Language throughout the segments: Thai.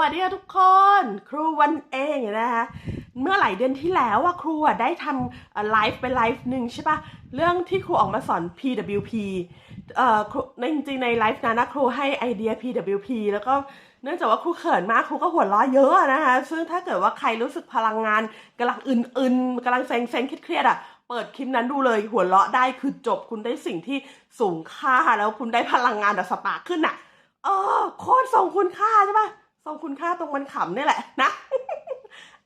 วัสดีค่ะทุกคน ครูวันเองนะคะเมื่อหลายเดือนที่แล้วอะครูอะได้ทำไลฟ์เป็นไลฟ์หนึ่งใช่ปะเรื่องที่ครูออกมาสอน PWP เอ่อในจริงในไลฟ์นั้นนะครูให้ไอเดีย PWP แล้วก็เนื่องจากว่าครูเขินมากครูก็หัวเราะเยอะนะคะซึ่งถ้าเกิดว่าใครรู้สึกพลังงานกำลังอึนๆกำลังเซ็งๆเครียดๆอะเปิดคลิปนั้นดูเลยหัวเราะได้คือจบคุณได้สิ่งที่สูงค่าแล้วคุณได้พลังงานแบบสปาร์ขึ้นอะเออโคตรทรงคุณค่าใช่ปะ ทรงคุณค่าตรงมันขำเนี่ยแหละนะ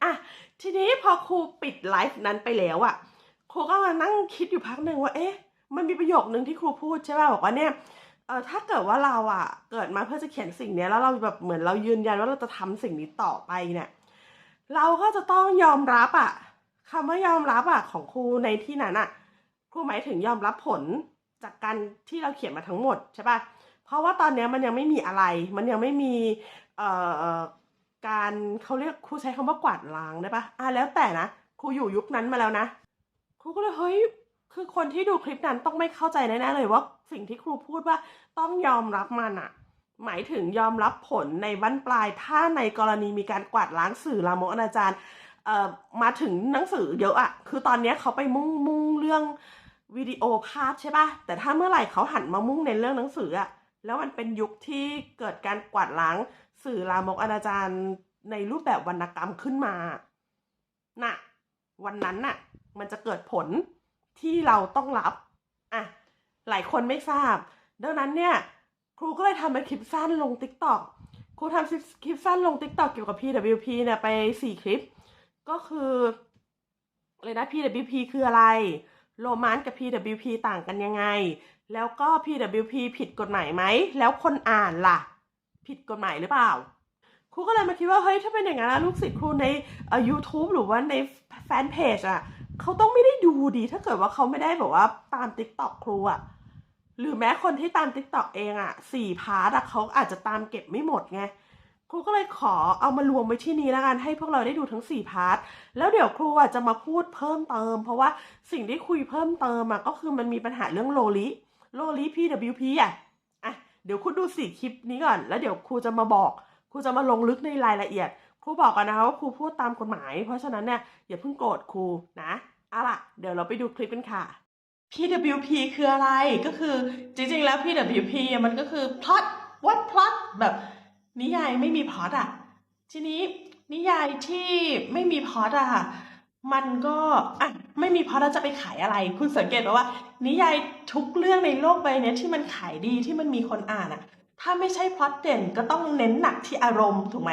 อะทีนี้พอครูปิดไลฟ์นั้นไปแล้วอะครูก็มานั่งคิดอยู่พักหนึ่งว่าเอ๊ะมันมีประโยคนึงที่ครูพูดใช่ป่ะบอกว่าเนี่ยเออถ้าเกิดว่าเราอะเกิดมาเพื่อจะเขียนสิ่งเนี้ยแล้วเราแบบเหมือนเรายืนยันว่าเราจะทำสิ่งนี้ต่อไปเนี่ยเราก็จะต้องยอมรับอะคำว่ายอมรับอะของครูในที่นั้นอะครูหมายถึงยอมรับผลจากการที่เราเขียนมาทั้งหมดใช่ป่ะ เพราะว่าตอนนี้มันยังไม่มีอะไร มันยังไม่มีเอ่อการเขาเรียกครูใช้คำว่ากวาดล้างได้ปะอะแล้วแต่นะครูอยู่ยุคนั้นมาแล้วนะครูก็เลยเฮ้ยคือคนที่ดูคลิปนั้นต้องไม่เข้าใจแน่ๆเลยว่าสิ่งที่ครูพูดว่าต้องยอมรับมันอะหมายถึงยอมรับผลในวันปลายถ้าในกรณีมีการกวาดล้างสื่อลามกอนาจารเอ่อมาถึงหนังสือเยอะอะคือตอนนี้เขาไปมุ่งมุ่งเรื่องวิดีโอภาพใช่ปะแต่ถ้าเมื่อไหร่เขาหันมามุ่งในเรื่องหนังสืออะ แล้วมันเป็นยุคที่เกิดการกวาดล้างสื่อลามกอนาจารในรูปแบบวรรณกรรมขึ้นมาน่ะวันนั้นน่ะ มันจะเกิดผลที่เราต้องรับอะหลายคนไม่ทราบ ดังนั้นเนี่ย ครูก็เลยทำเป็นคลิปสั้นลง t ิ k t o k ครูทำคลิปสั้นลง t ิ k t o k เกี่ยวกับ PWP เนี่ยไปสี่คลิป ก็คืออะไรนะ PWP คืออะไร โรมานกับ PWP ต่างกันยังไง แล้วก็ PWP ผิดกฎหมายไหม แล้วคนอ่านล่ะ ผิดกฎหมายหรือเปล่า ครูก็เลยมาคิดว่า เฮ้ย ถ้าเป็นอย่างนั้นลูกศิษย์ครูในเอ่อ YouTube หรือว่าในแฟนเพจอะ เขาต้องไม่ได้ดูดี ถ้าเกิดว่าเขาไม่ได้แบบว่าตาม TikTok ครูอะ หรือแม้คนที่ตาม TikTok เองอะสี่พาร์ทอะเขาอาจจะตามเก็บไม่หมดไงครูก็เลยขอเอามารวมไว้ที่นี้แล้วกันให้พวกเราได้ดูทั้ง 4 พาร์ท แล้วเดี๋ยวครูอะจะมาพูดเพิ่มเติม เพราะว่าสิ่งที่คุยเพิ่มเติมอะก็คือมันมีปัญหาเรื่องโลลิ โลลิ PWP อะอะ เดี๋ยวคุณดูสี่คลิปนี้ก่อน แล้วเดี๋ยวครูจะมาบอก ครูจะมาลงลึกในรายละเอียด ครูบอกกันนะคะว่าครูพูดตามกฎหมาย เพราะฉะนั้นเนี่ยอย่าเพิ่งโกรธครูนะเอาล่ะ เดี๋ยวเราไปดูคลิปกันค่ะ PWP คืออะไร ก็คือจริงๆ แล้ว PWP มันก็คือ plot what plot แบบนิยายไม่มีพ็อตอะทีนี้นิยายที่ไม่มีพ็อตอะค่ะ มันก็อะไม่มีเพล็อตแล้วจะไปขายอะไร คุณสังเกตไหมว่า นิยายทุกเรื่องในโลกใบนี้ที่มันขายดีที่มันมีคนอ่านอะถ้าไม่ใช่พล็อตเด่นก็ต้องเน้นหนักที่อารมณ์ถูกไหม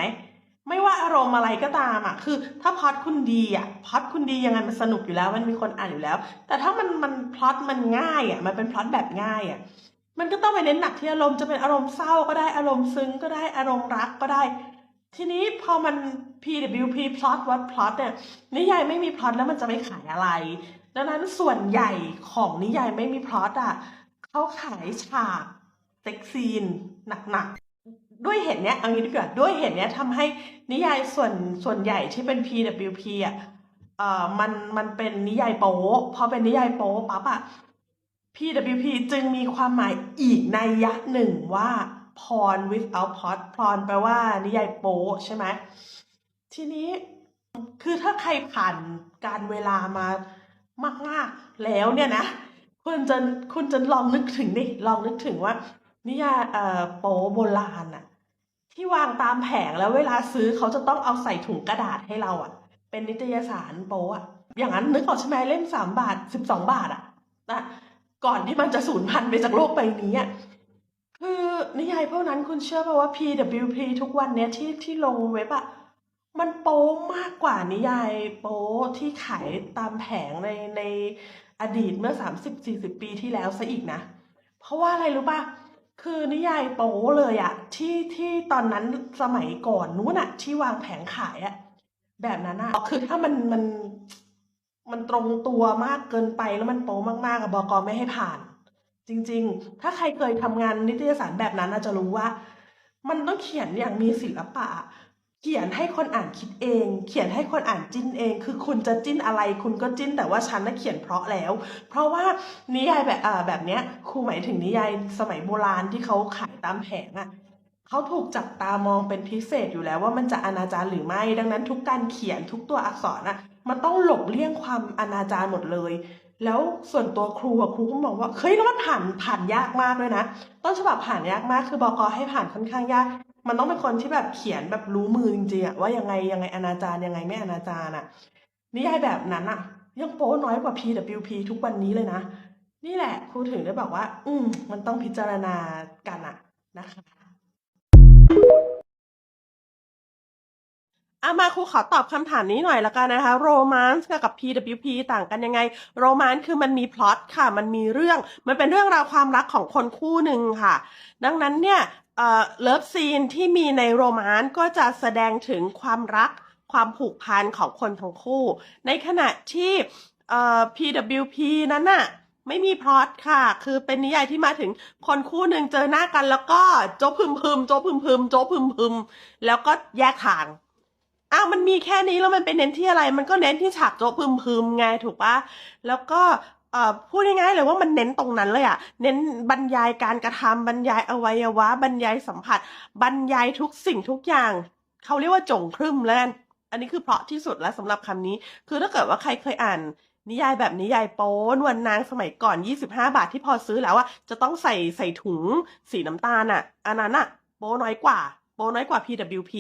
ไม่ว่าอารมณ์อะไรก็ตามอะ คือ ถ้าพล็อตคุณดีอะพล็อตคุณดียังไงมันสนุกอยู่แล้ว มันมีคนอ่านอยู่แล้ว แต่ถ้ามันมันพล็อตมันง่ายอะ มันเป็นพล็อตแบบง่ายอะ มันก็ต้องไปเน้นหนักที่อารมณ์จะเป็นอารมณ์เศร้าก็ได้อารมณ์ซึ้งก็ได้อารมณ์รักก็ได้ ทีนี้พอมัน PWP plot what plot เนี่ยนิยายไม่มีพล็อตแล้วมันจะไปขายอะไร ดังนั้นส่วนใหญ่ของนิยายไม่มีพล็อตอะเขาขายฉากเซ็กซีนหนักๆ ด้วยเหตุเนี้ยเอางี้ดีกว่าด้วยเหตุเนี้ยทำให้นิยายส่วนส่วนใหญ่ที่เป็น PWP อะเอ่อมันมันเป็นนิยายโป๊พอเป็นนิยายโป๊ปั๊บอะ PWP จึงมีความหมายอีกในยยะหนึ่งว่า porn without plot porn แปลว่านิยายโป๊ใช่ไหมทีนี้คือถ้าใครผ่านการเวลามามาก ๆ แล้วเนี่ยนะคุณจะคุณจะลองนึกถึงดิลองนึกถึงว่า นิยายเอ่อโป๊โบราณอะที่วางตามแผงแล้วเวลาซื้อเขาจะต้องเอาใส่ถุงกระดาษให้เราอะเป็นนิตยสารโป๊อะอย่างนั้นนึกออกใช่ไหมเล่มสามบาทสิบสองบาทอะนะก่อนที่มันจะสูญพันธุ์ไปจากโลกใบนี้อะ คือนิยายพวกนั้นคุณเชื่อป่ะว่า PWP ทุกวันเนี้ยที่ที่ลงเว็บอะมันโป๊มากกว่านิยายโป๊ที่ขายตามแผงในในอดีตเมื่อ 30-40 ปีที่แล้วซะอีกนะ เพราะว่าอะไรรู้ป่ะ คือนิยายโป๊เลยอะที่ที่ตอนนั้นสมัยก่อนนู้นอะที่วางแผงขายอะแบบนั้นอะคือถ้ามันมันมันตรงตัวมากเกินไปแล้วมันโป๊มากๆอะบกไม่ให้ผ่าน จริง ๆ ถ้าใครเคยทำงานนิตยสารแบบนั้นน่าจะรู้ว่า มันต้องเขียนอย่างมีศิลปะ เขียนให้คนอ่านคิดเอง เขียนให้คนอ่านจิ้นเอง คือคุณจะจิ้นอะไร คุณก็จิ้นแต่ว่าฉันน่ะเขียนเพราะแล้ว เพราะว่านิยายแบบแบบเนี้ยครูหมายถึงนิยายสมัยโบราณที่เขาขายตามแผงอะเขเขาถูกจับตามองเป็นพิเศษอยู่แล้วว่ามันจะอนาจารหรือไม่ ดังนั้นทุกการเขียนทุกตัวอักษรอะมันต้องหลบเลี่ยงความอนาจารหมดเลย แล้วส่วนตัวครูครูก็มองว่าเฮ้ยแล้วมันผ่านผ่านยากมากด้วยนะต้นฉบับผ่านยากมาก คือบอกให้ผ่านค่อนข้างยาก มันต้องเป็นคนที่แบบเขียนแบบรู้มือจริงๆอะว่ายังไงยังไงอนาจารยังไงไม่อนาจารอะนิยายแบบนั้นอะยังโป๊น้อยกว่า PWP ทุกวันนี้เลยนะ นี่แหละครูถึงได้บอกว่า อืมมันต้องพิจารณากันอะนะคะ อามาครูขอตอบคำถามนี้หน่อยละกันนะคะโรแมนต์กับ PWP ต่างกันยังไงโรแมนต์คือมันมีพล็อตค่ะ มันมีเรื่อง มันเป็นเรื่องราวความรักของคนคู่หนึ่งค่ะ ดังนั้นเนี่ยเอ่อเลิฟซีนที่มีในโรแมนต์ก็จะแสดงถึงความรักความผูกพันของคนทั้งคู่ ในขณะที่ PWP นั้นน่ะไม่มีพล็อตค่ะ คือเป็นนิยายที่มาถึงคนคู่หนึ่งเจอหน้ากัน แล้วก็โจพึมพึมโจพึมพึมโจพึมพึมแล้วก็แยกทาง อ้าวมันมีแค่นี้แล้วมันไปเน้นที่อะไร มันก็เน้นที่ฉากโจ๊ะพึมพึมไงถูกปะแล้วก็เอ่อพูดง่ายๆเลยว่ามันเน้นตรงนั้นเลยอะเน้นบรรยายการกระทำบรรยายอวัยวะ บรรยายสัมผัส บรรยายทุกสิ่งทุกอย่าง เขาเรียกว่าจงครึ่มแล้วกันอันนี้คือเพราะที่สุดแล้วสำหรับคำนี้ คือถ้าเกิดว่าใครเคยอ่าน นิยายแบบนิยายโป๊นวลนนางสมัยก่อน 25 บาทที่พอซื้อแล้วอะจะต้องใส่ใส่ถุงสีน้ำตาลอะอันนั้นอะโป๊น้อยกว่า โป๊น้อยกว่า PWP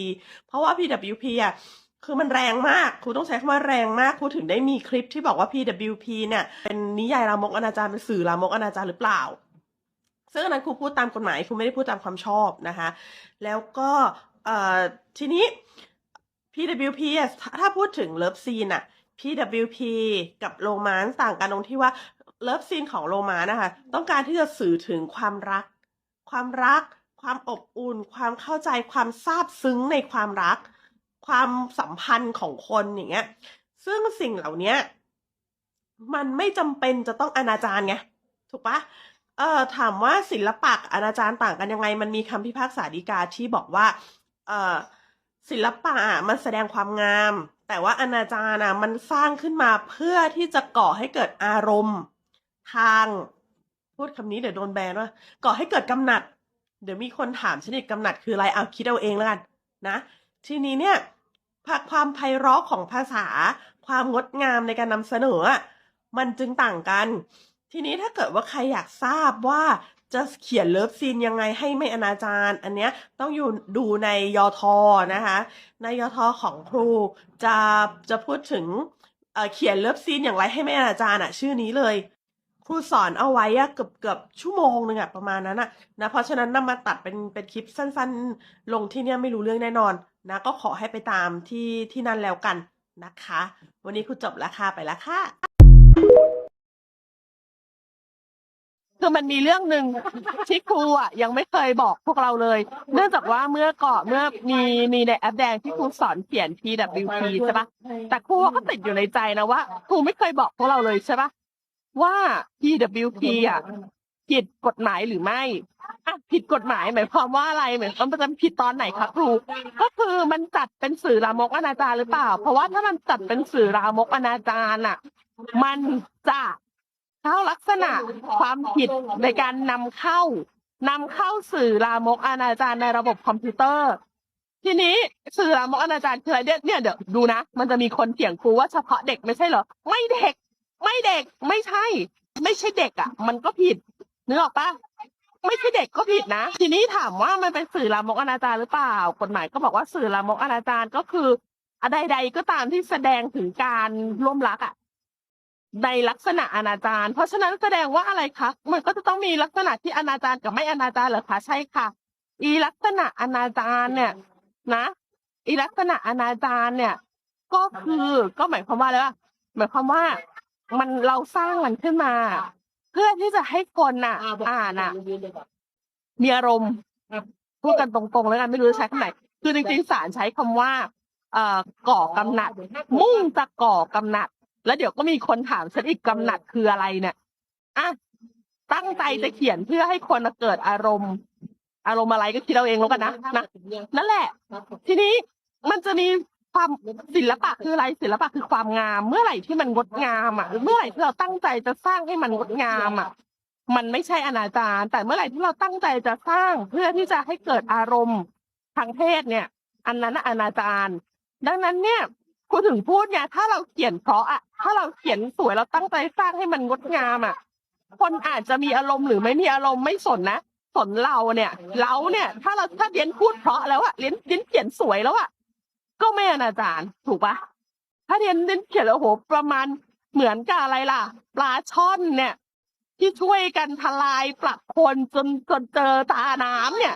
เพราะว่า PWP อะคือมันแรงมากครูต้องใช้คำว่าแรงมากครูถึงได้มีคลิปที่บอกว่า PWP เนี่ยเป็นนิยายลามกอนาจารเป็นสื่อลามกอนาจารหรือเปล่า ซึ่งอันนั้นครูพูดตามกฎหมายครูไม่ได้พูดตามความชอบนะคะ แล้วก็ทีนี้ PWP ถ้าพูดถึงเลิฟซีนอะ PWP กับโรแมนต่างกันตรงที่ว่าเลิฟซีนของโรแมนนะคะ ต้องการที่จะสื่อถึงความรัก ความรัก ความอบอุ่น ความเข้าใจความซาบซึ้งในความรัก ความสัมพันธ์ของคนอย่างเงี้ย ซึ่งสิ่งเหล่านี้มันไม่จำเป็นจะต้องอนาจารไงถูกปะเออถามว่าศิลปะอนาจารต่างกันยังไง มันมีคำพิพากษาฎีกาที่บอกว่า เออศิลปะมันแสดงความงาม แต่ว่าอนาจารอะมันสร้างขึ้นมาเพื่อที่จะก่อให้เกิดอารมณ์ ทาง พูดคำนี้เดี๋ยวโดนแบนว่าก่อให้เกิดกำหนัด เดี๋ยวมีคนถามชนิดกำหนัดคืออะไรเอาคิดเอาเองแล้วกันนะ ทีนี้เนี่ยความไพเราะของภาษา ความงดงามในการนำเสนอ มันจึงต่างกัน ทีนี้ถ้าเกิดว่าใครอยากทราบว่าจะเขียนเลิฟซีนยังไงให้ไม่อนาจารอันเนี้ยต้องอยู่ดูในยอทอนะคะ ในยอทอของครูจะจะพูดถึงเเขียนเลิฟซีนอย่างไรให้ไม่อนาจารอะ ชื่อนี้เลย ครูสอนเอาไว้อะเกือบเกือบชั่วโมงหนึ่งอะประมาณนั้นอะนะเพราะฉะนั้นนำมาตัดเป็นเป็นคลิปสั้นๆ ลงที่เนี่ยไม่รู้เรื่องแน่นอนนะก็ขอให้ไปตามที่ที่นั่นแล้วกันนะคะ วันนี้ครูจบราคาไปล้วค่ะคือมันมีเรื่องหนึ่งที่ครูอะยังไม่เคยบอกพวกเราเลย เนื่องจากว่าเมื่อก่อนเมื่อมีมีในแอปแดงที่ครูสอนเขียน PWP ใช่ปะแต่ครูก็ติดอยู่ในใจนะว่าครูไม่เคยบอกพวกเราเลยใช่ปะ ว่า PWP อะผิดกฎหมายหรือไม่อะผิดกฎหมายหมายความว่าอะไรหมายความว่ามันจะผิดตอนไหนคะครู ก็คือมันจัดเป็นสื่อลามกอนาจารหรือเปล่า เพราะว่าถ้ามันจัดเป็นสื่อลามกอนาจารอะ มันจะเข้าลักษณะความผิดในการนำเข้านำเข้าสื่อลามกอนาจารในระบบคอมพิวเตอร์ ทีนี้สื่อลามกอนาจารคืออะไรเนี่ยเนี่ยเดี๋ยวดูนะ มันจะมีคนเถียงครูว่าเฉพาะเด็กไม่ใช่เหรอ ไม่เด็ก ไม่เด็กไม่ใช่ ไม่ใช่เด็กอะ มันก็ผิดนึกออกปะไม่ใช่เด็กก็ผิดนะ ทีนี้ถามว่ามันเป็นสื่อลามกอนาจารหรือเปล่ากฎหมายก็บอกว่าสื่อลามกอนาจารก็คืออะไรใดก็ตามที่แสดงถึงการร่วมรักอะในลักษณะอนาจารเพราะฉะนั้นแสดงว่าอะไรคะมันก็จะต้องมีลักษณะที่อนาจารกับไม่อนาจารเหรอคะใช่ค่ะ อีลักษณะอนาจารเนี่ย นะอีลักษณะอนาจารเนี่ย ก็คือก็หมายความว่าอะไรวะหมายความว่า มันเราสร้างมันขึ้นมา เพื่อที่จะให้คนน่ะ อ่านน่ะมีอารมณ์พูดกันตรงๆแล้วกันไม่รู้จะใช้คำไหนคือจริงๆศาลใช้คำว่า เอ่อก่อกำหนัด มุ่งจะก่อกำหนัด แล้วเดี๋ยวก็มีคนถามฉันอีกกำหนัดคืออะไรเนี่ยอะตั้งใจจะเขียนเพื่อให้คนเกิดอารมณ์ อารมณ์อะไรก็คิดเอาเองแล้วกันนะนะนั่นแหละ ทีนี้มันจะมี ความศิลปะคืออะไรศิลปะคือความงาม เมื่อไหร่ที่มันงดงามอะเมื่อไหร่ที่เราตั้งใจจะสร้างให้มันงดงามอะ มันไม่ใช่อนาจารแต่เมื่อไหร่ที่เราตั้งใจจะสร้างเพื่อที่จะให้เกิดอารมณ์ทางเพศเนี่ย อันนั้นอนาจารดังนั้นเนี่ยกูถึงพูดไงถ้าเราเขียนเพราะอะถ้าเราเขียนสวยเราตั้งใจสร้างให้มันงดงามอะ คนอาจจะมีอารมณ์หรือไม่มีอารมณ์ไม่สนนะสนเราเนี่ย เราเนี่ย ถ้าเราถ้าเรียนพูดเพราะแล้วอะเรียนเรียนเขียนสวยแล้วอะ ก็ไม่อนาจารถูกปะถ้าเรียนเรียนเขียนแล้วโหประมาณเหมือนกับอะไรล่ะ ปลาช่อนเนี่ย ที่ช่วยกันทลายปลักคนจนจนเจอตาน้ำเนี่ย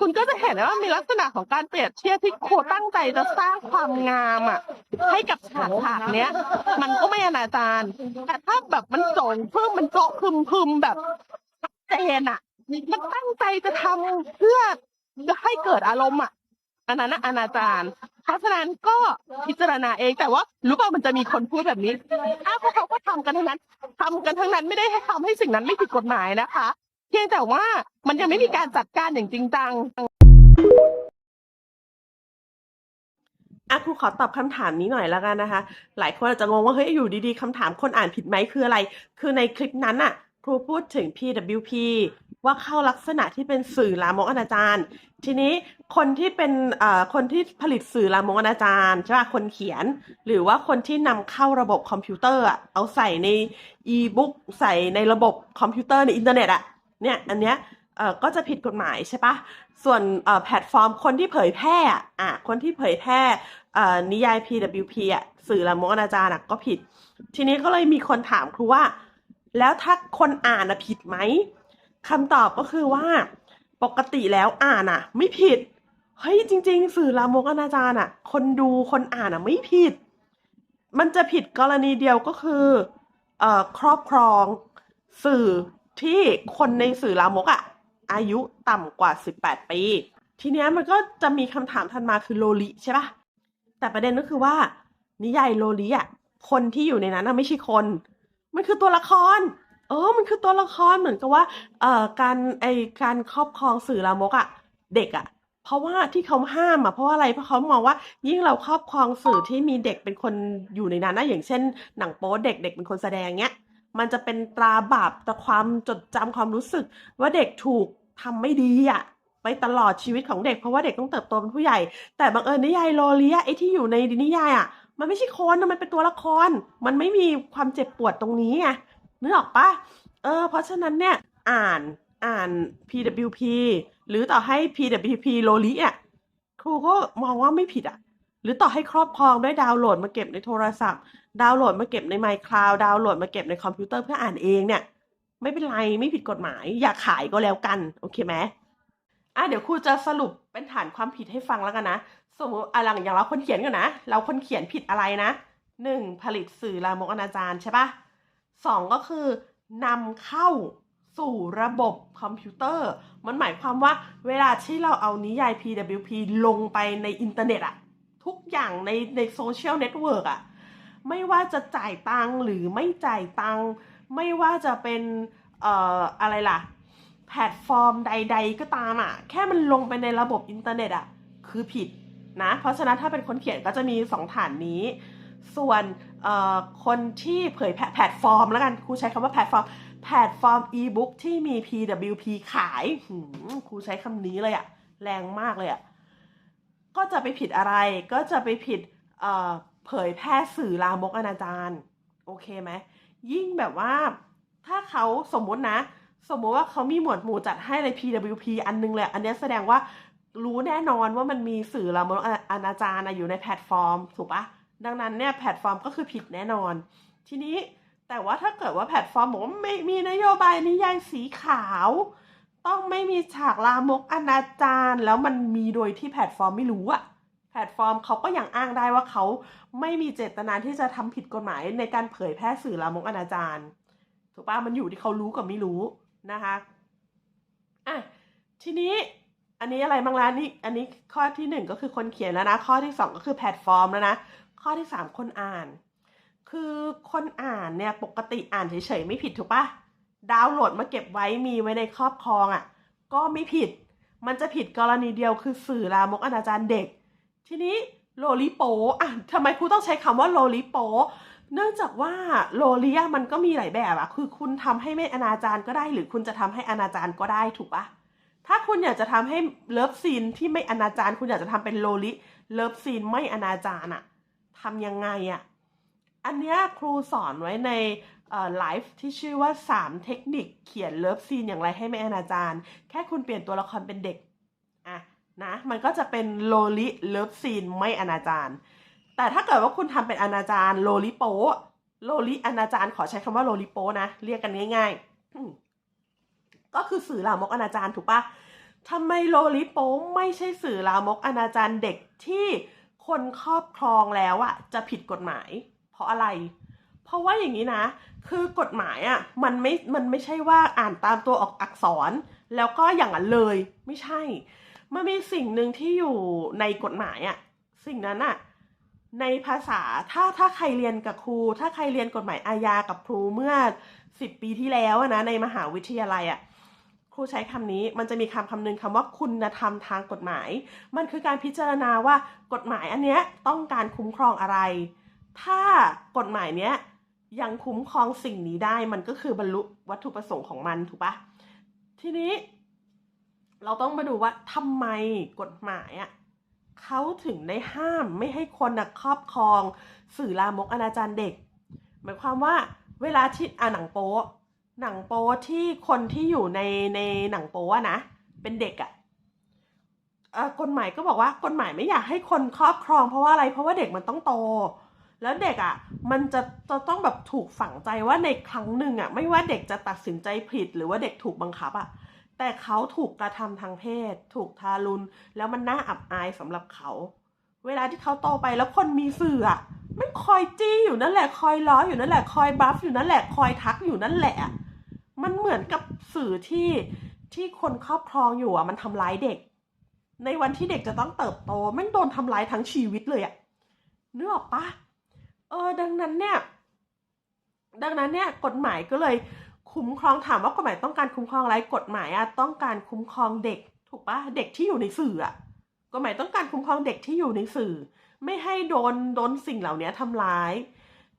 คุณก็จะเห็นว่ามีลักษณะของการเปรียบเทียบที่โคตั้งใจจะสร้างความงามอะ ให้กับฉากฉากเนี้ย มันก็ไม่อนาจารแต่ถ้าแบบมันโจงเพิ่มมันโจะพึมพึมแบบชัดเจนอะ มันตั้งใจจะทำเพื่อจะให้เกิดอารมณ์อะอันนั้นนะอนาจาร เพราะฉะนั้นก็พิจารณาเองแต่ว่ารู้ป่ะมันจะมีคนพูดแบบนี้อ้าวพวกเขาก็ทำกันทั้งนั้นทำกันทั้งนั้นไม่ได้ให้ทำให้สิ่งนั้นไม่ผิดกฎหมายนะคะ เพียงแต่ว่ามันยังไม่มีการจัดการอย่างจริงจังอะครูขอตอบคำถามนี้หน่อยแล้วกันนะคะ หลายคนอาจจะงงว่าเฮ้ยอยู่ดีๆคำถามคนอ่านผิดไหมคืออะไร คือในคลิปนั้นน่ะ ครูพูดถึง PWP ว่าเข้าลักษณะที่เป็นสื่อลามกอนาจารทีนี้คนที่เป็นคนที่ผลิตสื่อลามกอนาจารใช่ป่ะคนเขียน หรือว่าคนที่นำเข้าระบบคอมพิวเตอร์เอาใส่ในอีบุ๊กใส่ในระบบคอมพิวเตอร์ในอินเทอร์เน็ตอะเนี่ยอันเนี้ยก็จะผิดกฎหมายใช่ปะส่วนแพลตฟอร์มคนที่เผยแพร่อะคนที่เผยแพร่นิยาย PWP อะสื่อลามกอนาจารก็ผิด ทีนี้ก็เลยมีคนถามครูว่า แล้วถ้าคนอ่านผิดไหม คำตอบก็คือว่า ปกติแล้วอ่านอะไม่ผิด เฮ้ยจริง ๆ สื่อลามกอนาจารอะคนดูคนอ่านอะไม่ผิด มันจะผิดกรณีเดียวก็คือเอ่อครอบครองสื่อที่คนในสื่อลามกอะอายุต่ำกว่า 18 ปี ทีเนี้ยมันก็จะมีคำถามทันมาคือโลลิใช่ปะแต่ประเด็นก็คือว่า นิยายโลลิอะคนที่อยู่ในนั้นไม่ใช่คน มันคือตัวละคร เออ มันคือตัวละครเหมือนกับว่า เอ่อ การไอการครอบครองสื่อลามกอะเด็กอะเพราะว่าที่เขาห้ามอะเพราะว่าอะไรเพราะเขามองว่ายิ่งเราครอบครองสื่อที่มีเด็กเป็นคนอยู่ในนั้นนะอย่างเช่น หนังโป๊เด็กเด็กเป็นคนแสดงเนี้ยมันจะเป็นตราบาปแต่ความจดจำความรู้สึก ว่าเด็กถูกทำไม่ดีอะไปตลอดชีวิตของเด็กเพราะว่าเด็กต้องเติบโตเป็นผู้ใหญ่ แต่บังเอิญนิยายโลลีอะไอที่อยู่ในนิยายอะมันไม่ใช่คนมันเป็นตัวละคร มันไม่มีความเจ็บปวดตรงนี้ไง นึกออกปะเออ เพราะฉะนั้นเนี่ยอ่านอ่าน PWP หรือต่อให้ PWP โลลิอะครูก็มองว่าไม่ผิดอะ หรือต่อให้ครอบครองได้ดาวน์โหลดมาเก็บในโทรศัพท์ ดาวน์โหลดมาเก็บใน MyCloud ดาวน์โหลดมาเก็บในคอมพิวเตอร์เพื่ออ่านเองเนี่ย ไม่เป็นไรไม่ผิดกฎหมาย อยากขายก็แล้วกัน โอเคไหมอะเดี๋ยวครูจะสรุปเป็นฐานความผิดให้ฟังแล้วกันนะสมมติอะหลังอย่างเราคนเขียนก่อนนะ เราคนเขียนผิดอะไรนะหนึ่งผลิตสื่อลามกอนาจารใช่ปะ สองก็คือนำเข้าสู่ระบบคอมพิวเตอร์ มันหมายความว่าเวลาที่เราเอานิยาย PWP ลงไปในอินเทอร์เน็ตอะทุกอย่างในในโซเชียลเน็ตเวิร์กอะไม่ว่าจะจ่ายตังหรือไม่จ่ายตังไม่ว่าจะเป็นเอ่ออะไรล่ะ แพลตฟอร์มใด ๆ ก็ตามอะแค่มันลงไปในระบบอินเทอร์เน็ตอะคือผิดนะ เพราะฉะนั้นถ้าเป็นคนเขียนก็จะมีสองฐานนี้ ส่วน คนที่เผยแพร่แพลตฟอร์มแล้วกันครูใช้คำว่าแพลตฟอร์มแพลตฟอร์มอีบุ๊กที่มี PWP ขายครูใช้คำนี้เลยอะแรงมากเลยอะก็จะไปผิดอะไรก็จะไปผิดเผยแพร่สื่อลามกอนาจารโอเคไหมยิ่งแบบว่าถ้าเขาสมมตินะ สมมติว่าเขามีหมวดหมู่จัดให้ใน PWP อันนึงเลย อันนี้แสดงว่ารู้แน่นอนว่ามันมีสื่อลามกอนาจารอยู่ในแพลตฟอร์ม ถูกปะ ดังนั้นเนี่ยแพลตฟอร์มก็คือผิดแน่นอน ทีนี้แต่ว่าถ้าเกิดว่าแพลตฟอร์มบอกว่าไม่มีนโยบายนิยายสีขาว ต้องไม่มีฉากลามกอนาจารแล้วมันมีโดยที่แพลตฟอร์มไม่รู้อะแพลตฟอร์มเขาก็ยังอ้างได้ว่าเขาไม่มีเจตนาที่จะทำผิดกฎหมายในการเผยแพร่สื่อลามกอนาจารถูกปะมันอยู่ที่เขารู้กับไม่รู้นะคะอะทีนี้อันนี้อะไรบ้างล่ะนี่อันนี้ข้อที่หนึ่งก็คือคนเขียนแล้วนะ ข้อที่สองก็คือแพลตฟอร์มแล้วนะ ข้อที่สามคนอ่าน คือคนอ่านเนี่ยปกติอ่านเฉยๆไม่ผิดถูกปะดาวน์โหลดมาเก็บไว้มีไว้ในครอบครองอะ่ะ ก็ไม่ผิด มันจะผิดกรณีเดียวคือสื่อลามกอนาจารเด็ก ทีนี้โลลิโปอะทำไมครูต้องใช้คำว่าโลลิโปเนื่องจากว่าโลลิอะมันก็มีหลายแบบอะคือคุณทำให้ไม่อนาจารก็ได้ หรือคุณจะทำให้อนาจารก็ได้ถูกปะถ้าคุณอยากจะทำให้เลิฟซีนที่ไม่อนาจารคุณอยากจะทำเป็นโลลิเลิฟซีนไม่อนาจารอะ ทำยังไงอะอันเนี้ยครูสอนไว้ในไลฟ์ที่ชื่อว่า 3 เทคนิคเขียนเลิฟซีนอย่างไรให้ไม่อนาจารแค่คุณเปลี่ยนตัวละครเป็นเด็กอะนะมันก็จะเป็นโลลิเลิฟซีนไม่อนาจารแต่ถ้าเกิดว่าคุณทำเป็นอนาจารโลลิโปโลลิอนาจารขอใช้คำว่าโลลิโปนะ เรียกกันง่าย ๆ ก็คือสื่อลามกอนาจารถูกปะทำไมโลลิโปไม่ใช่สื่อลามกอนาจารเด็กที่ คนครอบครองแล้วอะจะผิดกฎหมาย เพราะอะไร เพราะว่าอย่างนี้นะ คือกฎหมายอะมันไม่มันไม่ใช่ว่าอ่านตามตัวออกอักษร แล้วก็อย่างนั้นเลยไม่ใช่ มันมีสิ่งหนึ่งที่อยู่ในกฎหมายอะสิ่งนั้นอะในภาษาถ้าถ้าใครเรียนกับครู ถ้าใครเรียนกฎหมายอาญากับครูเมื่อสิบปีที่แล้วนะในมหาวิทยาลัยอะ ครูใช้คำนี้มันจะมีคำคำหนึ่งคำว่าคุณธรรมทางกฎหมาย มันคือการพิจารณาว่ากฎหมายอันเนี้ยต้องการคุ้มครองอะไร ถ้ากฎหมายเนี้ยยังคุ้มครองสิ่งนี้ได้มันก็คือบรรลุวัตถุประสงค์ของมันถูกปะทีนี้ เราต้องมาดูว่าทำไมกฎหมายอะเขาถึงได้ห้ามไม่ให้คนนะครอบครอง สื่อลามกอนาจารเด็ก หมายความว่าเวลาที่อ่าหนังโป๊ หนังโป๊ที่คนที่อยู่ในในหนังโป๊ะนะ เป็นเด็กอะเอ่อกฎหมายก็บอกว่ากฎหมายไม่อยากให้คนครอบครอง เพราะว่าอะไรเพราะว่าเด็กมันต้องโต แล้วเด็กอะมันจะจะต้องแบบถูกฝังใจว่าในครั้งหนึ่งอะไม่ว่าเด็กจะตัดสินใจผิดหรือว่าเด็กถูกบังคับอะแต่เขาถูกกระทำทางเพศ ถูกทารุณแล้วมันน่าอับอายสำหรับเขา เวลาที่เขาโตไปแล้วคนมีสื่ออะมันคอยจี้อยู่นั่นแหละคอยล้ออยู่นั่นแหละคอยบัฟอยู่นั่นแหละคอยทักอยู่นั่นแหละ มันเหมือนกับสื่อที่ที่คนครอบครองอยู่อะมันทำร้ายเด็ก ในวันที่เด็กจะต้องเติบโตแมันโดนทำร้ายทั้งชีวิตเลยอะนึกออกปะเออดังนั้นเนี่ย ดังนั้นเนี่ยกฎหมายก็เลยคุ้มครองถามว่ากฎหมายต้องการคุ้มครองอะไรกฎหมายอะต้องการคุ้มครองเด็ก ถูกปะเด็กที่อยู่ในสื่ออะกฎหมายต้องการคุ้มครองเด็กที่อยู่ในสื่อ ไม่ให้โดนโดนสิ่งเหล่านี้ทำร้าย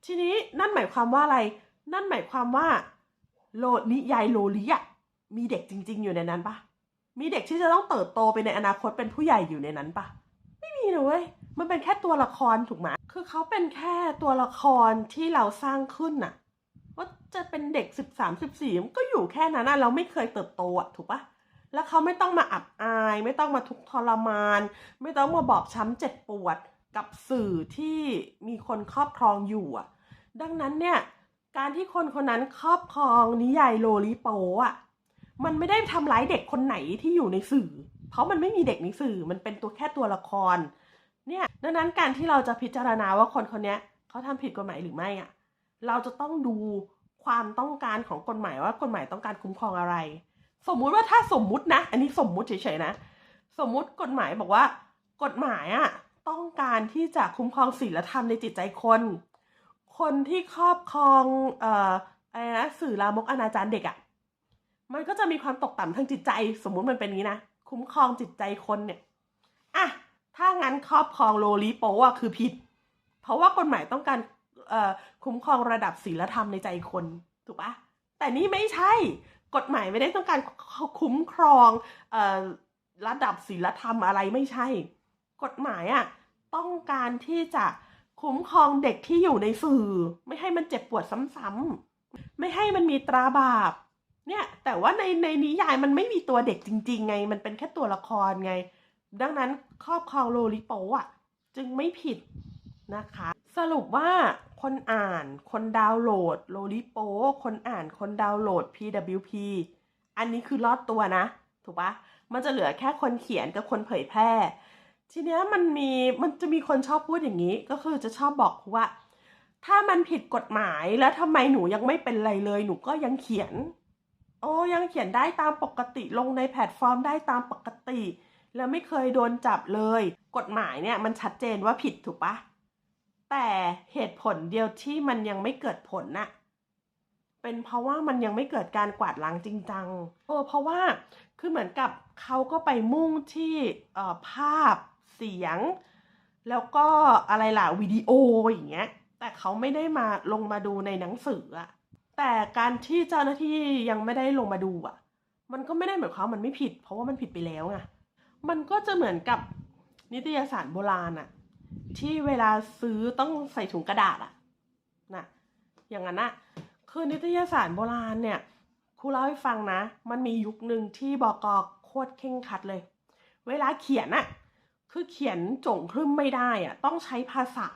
ทีนี้นั่นหมายความว่าอะไร นั่นหมายความว่า โลนิยายโลลิอะมีเด็กจริง ๆ อยู่ในนั้นปะมีเด็กที่จะต้องเติบโตไปในอนาคตเป็นผู้ใหญ่อยู่ในนั้นปะไม่มีนะเว้ยมันเป็นแค่ตัวละครถูกไหมคือเขาเป็นแค่ตัวละครที่เราสร้างขึ้นน่ะว่าจะเป็นเด็กสิบสามสิบสี่ก็อยู่แค่นั้นนะเราไม่เคยเติบโตอะถูกปะแล้วเขาไม่ต้องมาอับอาย ไม่ต้องมาทุกข์ทรมาน ไม่ต้องมาบอบช้ำเจ็บปวดกับสื่อที่มีคนครอบครองอยู่อะดังนั้นเนี่ย การที่คนคนนั้นครอบครองนิยายโลลิโปอะมันไม่ได้ทำร้ายเด็กคนไหนที่อยู่ในสื่อ เพราะมันไม่มีเด็กในสื่อ มันเป็นตัวแค่ตัวละคร เนี่ย ดังนั้นการที่เราจะพิจารณาว่าคนคนนี้เขาทำผิดกฎหมายหรือไม่อะเราจะต้องดูความต้องการของกฎหมายว่ากฎหมายต้องการคุ้มครองอะไร สมมุติว่าถ้าสมมุตินะ อันนี้สมมุติเฉยๆนะ สมมุติกฎหมายบอกว่า กฎหมายอะต้องการที่จะคุ้มครองศีลธรรมในจิตใจคน คนที่ครอบครองเอ่ออะไรนะสื่อลามกอนาจารเด็กอะมันก็จะมีความตกต่ำทางจิตใจ สมมุติมันเป็นงนี้นะ คุ้มครองจิตใจคนเนี่ยอะถ้างั้นครอบครองโลลีโปอะคือผิด เพราะว่ากฎหมายต้องการเอ่อคุ้มครองระดับศีลธรรมในใจคนถูกปะแต่นี่ไม่ใช่กฎหมายไม่ได้ต้องการคุ้มครองเอ่อระดับศีลธรรมอะไรไม่ใช่ กฎหมายอะต้องการที่จะ คุ้มครองเด็กที่อยู่ในสื่อ ไม่ให้มันเจ็บปวดซ้ำๆไม่ให้มันมีตราบาป เนี่ย แต่ว่าในในนิยายมันไม่มีตัวเด็กจริง ๆ ไง มันเป็นแค่ตัวละครไง ดังนั้นครอบครองโลลิโปอะจึงไม่ผิดนะคะ สรุปว่าคนอ่านคนดาวน์โหลดโลลิโปคนอ่านคนดาวน์โหลด PWP อันนี้คือรอดตัวนะ ถูกปะมันจะเหลือแค่คนเขียนกับคนเผยแพร่ ทีเนี้ยมันมีมันจะมีคนชอบพูดอย่างนี้ ก็คือจะชอบบอกว่า ถ้ามันผิดกฎหมายแล้วทำไมหนูยังไม่เป็นไรเลยหนูก็ยังเขียน โอ้ยังเขียนได้ตามปกติลงในแพลตฟอร์มได้ตามปกติ แล้วไม่เคยโดนจับเลย กฎหมายเนี่ยมันชัดเจนว่าผิดถูกปะแต่เหตุผลเดียวที่มันยังไม่เกิดผลน่ะเป็นเพราะว่ามันยังไม่เกิดการกวาดล้างจริงจังเออเพราะว่าคือเหมือนกับเขาก็ไปมุ่งที่เอ่อภาพ เสียง แล้วก็อะไรล่ะวิดีโออย่างเงี้ย แต่เขาไม่ได้มาลงมาดูในหนังสืออะแต่การที่เจ้าหน้าที่ยังไม่ได้ลงมาดูอะมันก็ไม่ได้หมายความมันไม่ผิด เพราะว่ามันผิดไปแล้วไงมันก็จะเหมือนกับนิตยสารโบราณอะที่เวลาซื้อต้องใส่ถุงกระดาษอะนะอย่างนั้นอะคือนิตยสารโบราณเนี่ยครูเล่าให้ฟังนะ มันมียุคหนึ่งที่บกโคตรเข่งคัดเลย เวลาเขียนอะ คือเขียนจงครึ่มไม่ได้อะต้องใช้ภาษา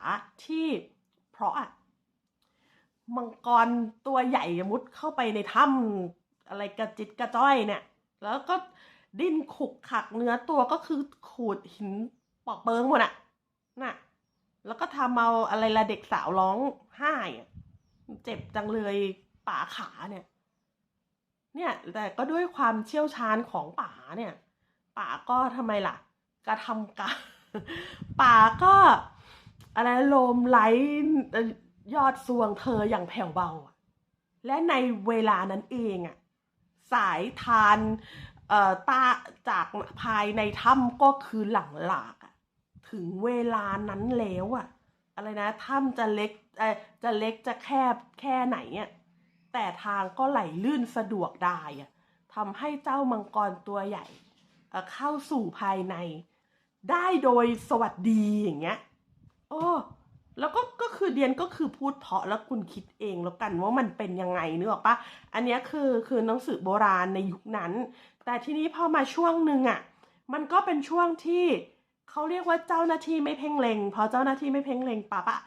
ที่เพราะอะมังกรตัวใหญ่มุดเข้าไปในถ้ำอะไรกระจิตกระจ้อยเนี่ย แล้วก็ดิ้นขุกขักเนื้อตัวก็คือขูดหินปอกเปิงหมดอะน่ะ แล้วก็ทำเอาอะไรละเด็กสาวร้องไห้อะเจ็บจังเลยป่าขาเนี่ย เนี่ยแต่ก็ด้วยความเชี่ยวชาญของป่าเนี่ย ป่าก็ทำไมล่ะ กระทำการป่าก็ อะไรโลมไหลยอดสวงเธออย่างแผ่วเบา และในเวลานั้นเองอะสายทานเอ่อตาจากภายในถ้ำก็คือหลังหลากถึงเวลานั้นแล้วอะอะไรนะถ้ำจะเล็กจะเล็กจะแคบแค่ไหนอะแต่ทางก็ไหลลื่นสะดวกได้อะทำให้เจ้ามังกรตัวใหญ่เข้าสู่ภายใน ได้โดยสวัสดีอย่างเงี้ยโอ้แล้วก็ก็คือเดียนก็คือพูดเพาะแล้วคุณคิดเองแล้วกันว่ามันเป็นยังไงนึกออกปะอันนี้คือคือหนังสือโบราณในยุคนั้น แต่ทีนี้พอมาช่วงหนึ่งอะมันก็เป็นช่วงที่เขาเรียกว่าเจ้าหน้าที่ไม่เพ่งเล็งพอเจ้าหน้าที่ไม่เพ่งเล็งปั๊บอะ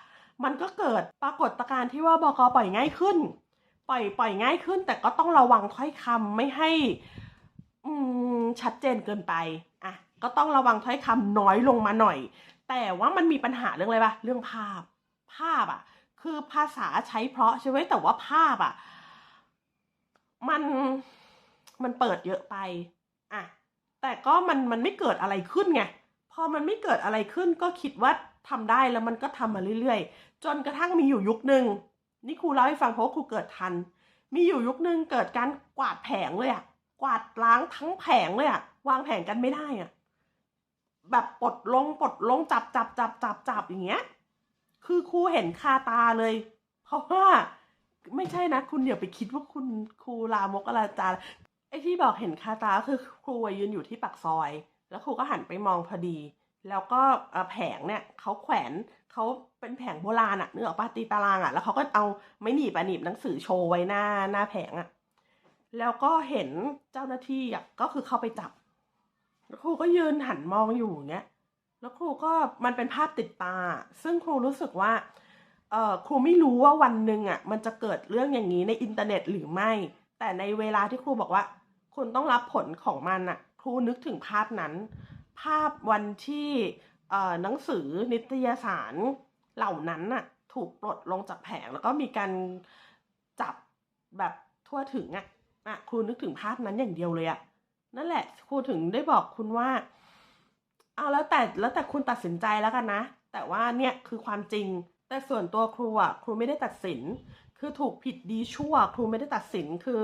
มันก็เกิดปรากฏการณ์ที่ว่าบกปล่อยง่ายขึ้น ปล่อยปล่อยง่ายขึ้น แต่ก็ต้องระวังถ้อยคำไม่ให้อืมชัดเจนเกินไป ก็ต้องระวังถ้อยคำน้อยลงมาหน่อย แต่ว่ามันมีปัญหาเรื่องอะไรปะเรื่องภาพ ภาพอะ คือภาษาใช้เพราะใช่ไหมแต่ว่าภาพอะ มันมันเปิดเยอะไปอะแต่ก็มันมันไม่เกิดอะไรขึ้นไงพอมันไม่เกิดอะไรขึ้นก็คิดว่าทำได้แล้วมันก็ทำมาเรื่อยๆ จนกระทั่งมีอยู่ยุคหนึ่งนี่ครูเล่าให้ฟังเพราะครูเกิดทัน มีอยู่ยุคหนึ่งเกิดการกวาดแผงเลยอะกวาดล้างทั้งแผงเลยอะวางแผงกันไม่ได้อะ แบบปลดลงปลดลงจับจับจับจับจับอย่างเงี้ย คือครูเห็นคาตาเลย เพราะว่าไม่ใช่นะ คุณอย่าไปคิดว่าคุณครูลามกอลาจารไอ้ที่บอกเห็นคาตาคือครูยืนอยู่ที่ปากซอย แล้วครูก็หันไปมองพอดี แล้วก็แผงเนี่ยเขาแขวนเขาเป็นแผงโบราณอะเนึกอปะตีตารางอะแล้วเขาก็เอาไม้หนีบอะหนีบหนังสือโชว์ไว้หน้าหน้าแผงอะแล้วก็เห็นเจ้าหน้าที่อะก็คือเข้าไปจับ แล้วครูก็ยืนหันมองอยู่อย่างเงี้ย แล้วครูก็มันเป็นภาพติดตา ซึ่งครูรู้สึกว่าเอ่อครูไม่รู้ว่าวันหนึ่งอะ มันจะเกิดเรื่องอย่างนี้ในอินเทอร์เน็ตหรือไม่ แต่ในเวลาที่ครูบอกว่า คุณต้องรับผลของมันอะ ครูนึกถึงภาพนั้น ภาพวันที่เอ่อหนังสือนิตยสารเหล่านั้นน่ะ ถูกปลดลงจากแผงแล้วก็มีการจับแบบทั่วถึงอะอะครูนึกถึงภาพนั้นอย่างเดียวเลยอะ นั่นแหละครูถึงได้บอกคุณว่า เอาแล้วแต่แล้วแต่คุณตัดสินใจแล้วกันนะ แต่ว่าเนี่ยคือความจริง แต่ส่วนตัวครูอะครูไม่ได้ตัดสิน คือถูกผิดดีชั่ว ครูไม่ได้ตัดสินคือ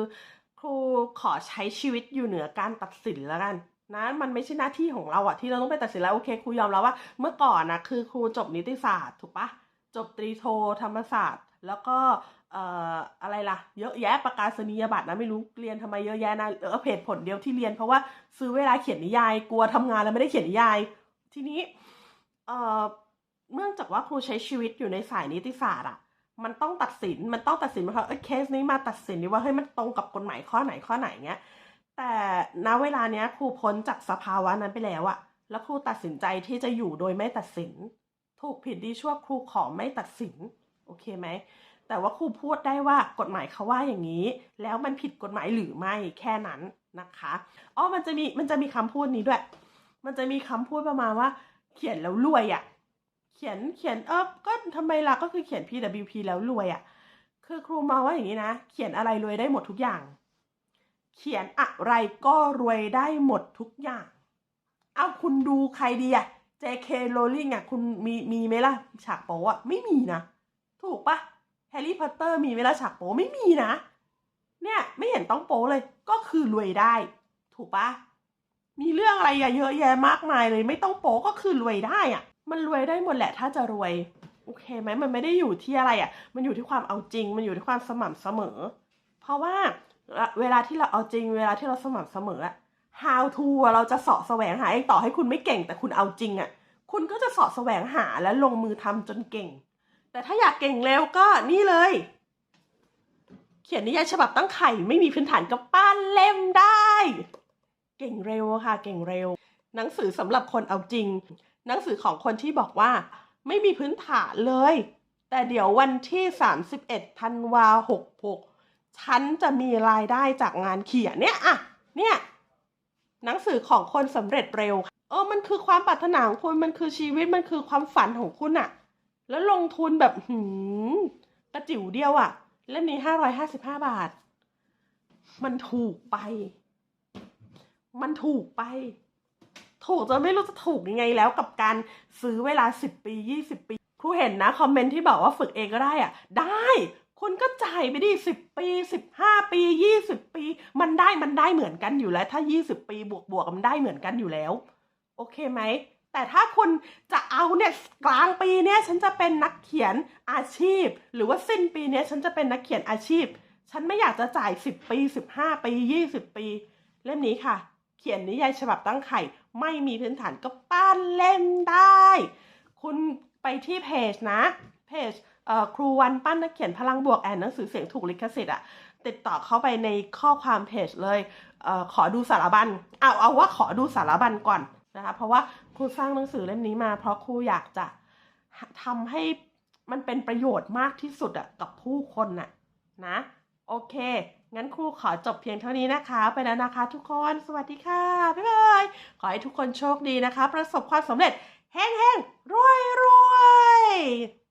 ครูขอใช้ชีวิตอยู่เหนือการตัดสินแล้วกันนะมันไม่ใช่หน้าที่ของเราอะที่เราต้องไปตัดสินแล้วโอเคครูยอมแล้วว่า เมื่อก่อนนะคือครูจบนิติศาสตร์ถูกปะจบตรีโทธรรมศาสตร์ แล้วก็เอ่ออะไรล่ะ เยอะแยะประกาศนียบัตรนะไม่รู้เรียนทำไมเยอะแยะนะเออเพจผลเดียวที่เรียนเพราะว่าซื้อเวลาเขียนนิยาย กลัวทำงานแล้วไม่ได้เขียนนิยาย ทีนี้เอ่อเนื่องจากว่าครูใช้ชีวิตอยู่ในสายนิติศาสตร์อะมันต้องตัดสินมันต้องตัดสินว่าเอ้ยเคสนี้มาตัดสินดีว่าเฮ้ยมันตรงกับกฎหมายข้อไหนข้อไหนเงี้ยแต่ณเวลาเนี้ยครูพ้นจากสภาวะนั้นไปแล้วอะแล้วครูตัดสินใจที่จะอยู่โดยไม่ตัดสิน ถูกผิดดีชั่วครูขอไม่ตัดสิน โอเคไหม แต่ว่าครูพูดได้ว่ากฎหมายเขาว่าอย่างนี้ แล้วมันผิดกฎหมายหรือไม่แค่นั้นนะคะอ๋อมันจะมีมันจะมีคำพูดนี้ด้วย มันจะมีคำพูดประมาณว่า เขียนแล้วรวยอะเขียนเขียนเออก็ทำไมล่ะก็คือเขียน PWP แล้วรวยอะคือครูมองว่าอย่างนี้นะ เขียนอะไรรวยได้หมดทุกอย่าง เขียนอะไรก็รวยได้หมดทุกอย่าง เอาคุณดูใครดีอะ JK Rowling อะคุณมีมีไหมล่ะ ฉากโป๊อะไม่มีนะ ถูกปะแฮร์รี่พอตเตอร์มีไหมล่ะฉากโป๊ไม่มีนะ เนี่ยไม่เห็นต้องโป๊เลย ก็คือรวยได้ ถูกปะมีเรื่องอะไรเยอะแยะมากมายเลย ไม่ต้องโป๊ก็คือรวยได้อะมันรวยได้หมดแหละถ้าจะรวย โอเคไหมมันไม่ได้อยู่ที่อะไรอะ่ะ มันอยู่ที่ความเอาจริง มันอยู่ที่ความสม่ำเสมอ เพราะว่าเวลาที่เราเอาจริง เวลาที่เราสม่ำเสมออะ how to เราจะสาะแสวงหาเองต่อให้คุณไม่เก่งแต่คุณเอาจริงอะคุณก็จะสาะแสวงหาและลงมือทำจนเก่ง แต่ถ้าอยากเก่งเร็วก็นี่เลย เขียนนิยายฉบับตั้งไข่ไม่มีพื้นฐานก็ปั้นเล่มได้ เก่งเร็วค่ะ เก่งเร็ว หนังสือสำหรับคนเอาจริง หนังสือของคนที่บอกว่า ไม่มีพื้นฐานเลย แต่เดี๋ยววันที่ 31ธันวา66ฉันจะมีรายได้จากงานเขียนเนี่ยอะเนี่ยหนังสือของคนสำเร็จเร็ว เออ มันคือความปรารถนาของคุณ มันคือชีวิต มันคือความฝันของคุณอะ แล้วลงทุนแบบหืมกระจิ๋วเดียวอะเล่มนี้ห้าร้อยห้าสิบห้าบาท มันถูกไป มันถูกไป ถูกจนไม่รู้จะถูกยังไงแล้วกับการซื้อเวลาสิบปียี่สิบปีครูเห็นนะ คอมเมนต์ที่บอกว่าฝึกเองก็ได้อะได้คุณก็จ่ายไปดิสิบปีสิบห้าปียี่สิบปี มันได้มันได้เหมือนกันอยู่แล้ว ถ้ายี่สิบปีบวกบวกๆมันได้เหมือนกันอยู่แล้ว โอเคไหม แต่ถ้าคุณจะเอาเนี่ยกลางปีเนี่ยฉันจะเป็นนักเขียนอาชีพ หรือว่าสิ้นปีเนี้ยฉันจะเป็นนักเขียนอาชีพ ฉันไม่อยากจะจ่ายสิบปีสิบห้าปียี่สิบปี เล่มนี้ค่ะ เขียนนิยายฉบับตั้งไข่ ไม่มีพื้นฐานก็ปั้นเล่มได้ คุณไปที่เพจนะเพจเครูวันปั้นนักเขียนพลังบวกแอนหนังสือเสียงถูกลิขสิทธิ์อะติดต่อเข้าไปในข้อความเพจเลยเออขอดูสารบัญเอาเอาว่าขอดูสารบัญก่อนนะคะเพราะว่า ครูสร้างหนังสือเล่มนี้มา เพราะครูอยากจะทำให้มันเป็นประโยชน์มากที่สุดอะกับผู้คนน่ะนะโอเค งั้นครูขอจบเพียงเท่านี้นะคะ ไปแล้วนะคะทุกคน สวัสดีค่ะ บ๊ายบาย ขอให้ทุกคนโชคดีนะคะ ประสบความสำเร็จ แห้งๆรวยรวย